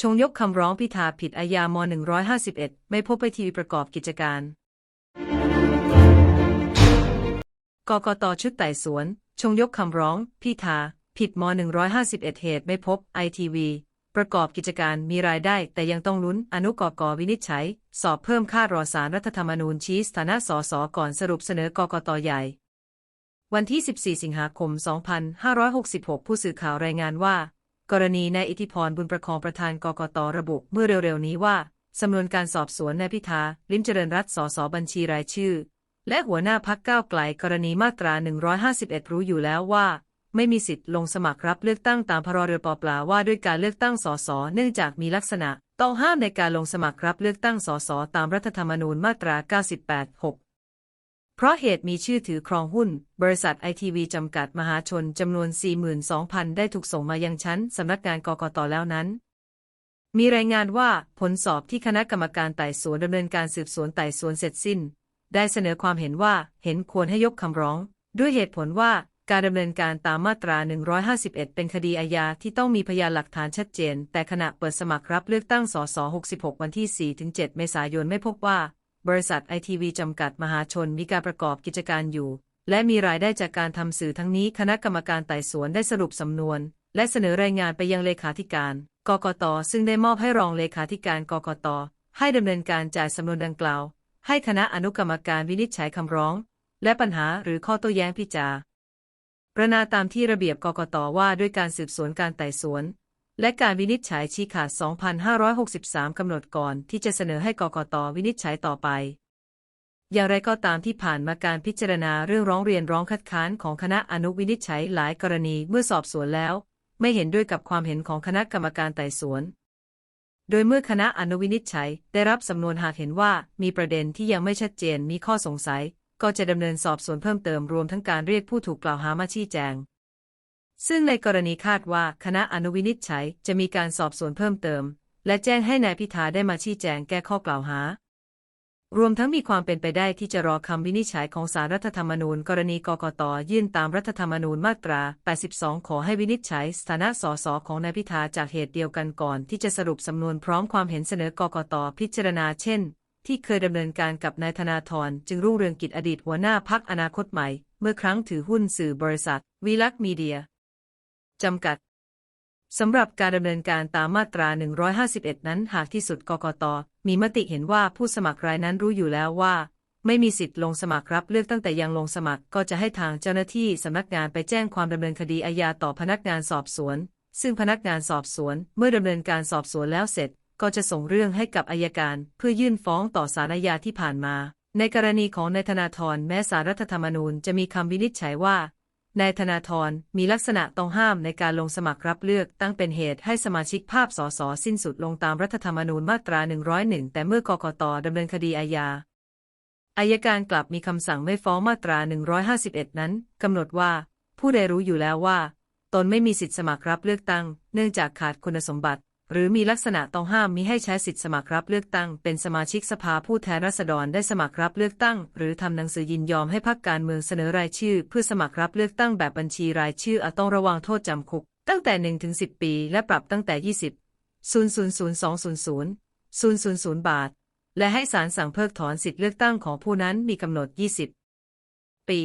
ชงยกคำร้องพิธาผิดอาญาม151 ไม่พบไปทีวีประกอบกิจการ กกตชุดไต่สวน ชงยกคำร้อง พิธา ผิดม151 เหตุไม่พบไอทีวีประกอบกิจการมีรายได้ แต่ยังต้องลุ้นอนุกกวินิจฉัย สอบเพิ่มค่ารอสารรัฐธรรมนูญชี้สถานะสสก่อนสรุปเสนอกกตใหญ่ วันที่ 14 สิงหาคม 2566 ผู้สื่อข่าวรายงานว่า กรณีนายอิทธิพรบุญประคองประธานกกตระบุเมื่อเร็วๆนี้ว่าสำนวนการสอบสวนนายพิธาลิ้มเจริญรัตน์สสบัญชีรายชื่อ และหัวหน้าพักก้าวไกลกรณีมาตรา 151 รู้อยู่แล้วว่า ไม่มีสิทธิ์ลงสมัครรับเลือกตั้งตามพรรปปลาว่าด้วยการเลือกตั้งสสเนื่องจากมีลักษณะ ต้องห้ามในการลงสมัครรับเลือกตั้งสสตามรัฐธรรมนูญมาตรา 98 6 เพราะเหตุมีชื่อถือครองหุ้น บริษัทไอทีวีจำกัดมหาชนจำนวน 42,000 ได้ถูกส่งมายังชั้นสำนักงานกกตแล้วนั้น มีรายงานว่าผลสอบที่คณะกรรมการไต่สวนดำเนินการสืบสวนไต่สวนเสร็จสิ้น ได้เสนอความเห็นว่าเห็นควรให้ยกคำร้อง ด้วยเหตุผลว่าการดำเนินการตามมาตรา 151 เป็นคดีอาญาที่ต้องมีพยานหลักฐานชัดเจน แต่ขณะเปิดสมัครรับเลือกตั้งสส66 วันที่ 4-7 เมษายนไม่พบว่า บริษัทไอทีวีจำกัดมหาชนมีการประกอบกิจการอยู่ และมีรายได้จากการทำสื่อทั้งนี้คณะกรรมการไต่สวนได้สรุปสำนวน และเสนอรายงานไปยังเลขาธิการ กกต ซึ่งได้มอบให้รองเลขาธิการกกต ให้ดำเนินการจ่ายสำนวนดังกล่าว ให้คณะอนุกรรมการวินิจฉัยคำร้อง และปัญหาหรือข้อโต้แย้งพิจารณาตามที่ระเบียบกกตว่าด้วยการสืบสวนการไต่สวน และการวินิจฉัยชี้ขาด 2563 กำหนดก่อนที่จะเสนอให้กกตวินิจฉัยต่อไป อย่างไรก็ตามที่ผ่านมาการพิจารณาเรื่องร้องเรียนร้องคัดค้านของคณะอนุวินิจฉัยหลายกรณีเมื่อสอบสวนแล้ว ไม่เห็นด้วยกับความเห็นของคณะกรรมการไต่สวน โดยเมื่อคณะอนุวินิจฉัยได้รับสำนวนหากเห็นว่ามีประเด็นที่ยังไม่ชัดเจนมีข้อสงสัย ก็จะดำเนินสอบสวนเพิ่มเติมรวมทั้งการเรียกผู้ถูกกล่าวหามาชี้แจง ซึ่งในกรณีคาดว่าคณะอนุวินิจฉัยจะมีการสอบสวนเพิ่มเติม และแจ้งให้นายพิธาได้มาชี้แจงแก้ข้อกล่าวหา รวมทั้งมีความเป็นไปได้ที่จะรอคำวินิจฉัยของสารรัฐธรรมนูญ กรณีกกตยื่นตามรัฐธรรมนูญมาตรา 82 ขอให้วินิจฉัยสถานะสสของนายพิธาจากเหตุเดียวกันก่อนที่จะสรุปสำนวนพร้อมความเห็นเสนอกกตพิจารณาเช่นที่เคยดำเนินการกับนายธนาธรจึงรุ่งเรืองกิจอดีตหัวหน้าพักอนาคตใหม่ เมื่อครั้งถือหุ้นสื่อบริษัท วีลักษ์มีเดีย จำกัดสำหรับการดำเนินการตามมาตรา 151 นั้น หากที่สุดกกต มีมติเห็นว่าผู้สมัครรายนั้นรู้อยู่แล้วว่า ไม่มีสิทธิ์ลงสมัครรับเลือกตั้งแต่ยังลงสมัครก็จะให้ทางเจ้าหน้าที่สำนักงานไปแจ้งความดำเนินคดีอาญาต่อพนักงานสอบสวน ซึ่งพนักงานสอบสวน เมื่อดำเนินการสอบสวนแล้วเสร็จ ก็จะส่งเรื่องให้กับอายการ เพื่อยื่นฟ้องต่อศาลอาญาที่ผ่านมา ในกรณีของนายธนาธรแม้สารรัฐธรรมนูญจะมีคำวินิจฉัยว่า นายธนาธรมีลักษณะต้องห้ามในการลงสมัครรับเลือกตั้งเป็นเหตุให้สมาชิกภาพสสสิ้นสุดลงตามรัฐธรรมนูญมาตรา 101 แต่เมื่อกกตดำเนินคดีอาญาอายการกลับมีคำสั่งไม่ฟ้องมาตรา 151 นั้นกำหนดว่า ผู้ใดรู้อยู่แล้วว่า ตนไม่มีสิทธิสมัครรับเลือกตั้ง เนื่องจากขาดคุณสมบัติ หรือมีลักษณะต้องห้ามมิให้ใช้สิทธิสมัครรับเลือกตั้ง เป็นสมาชิกสภาผู้แทนราษฎรได้สมัครรับเลือกตั้ง หรือทำหนังสือยินยอมให้พรรคการเมืองเสนอรายชื่อ เพื่อสมัครรับเลือกตั้งแบบบัญชีรายชื่ออาจต้องระวังโทษจำคุก ตั้งแต่1ถึง10 ปี และปรับตั้งแต่ 20 000 200 000 บาท และให้ศาลสั่งเพิกถอนสิทธิเลือกตั้งของผู้นั้นมีกำหนด 20 ปี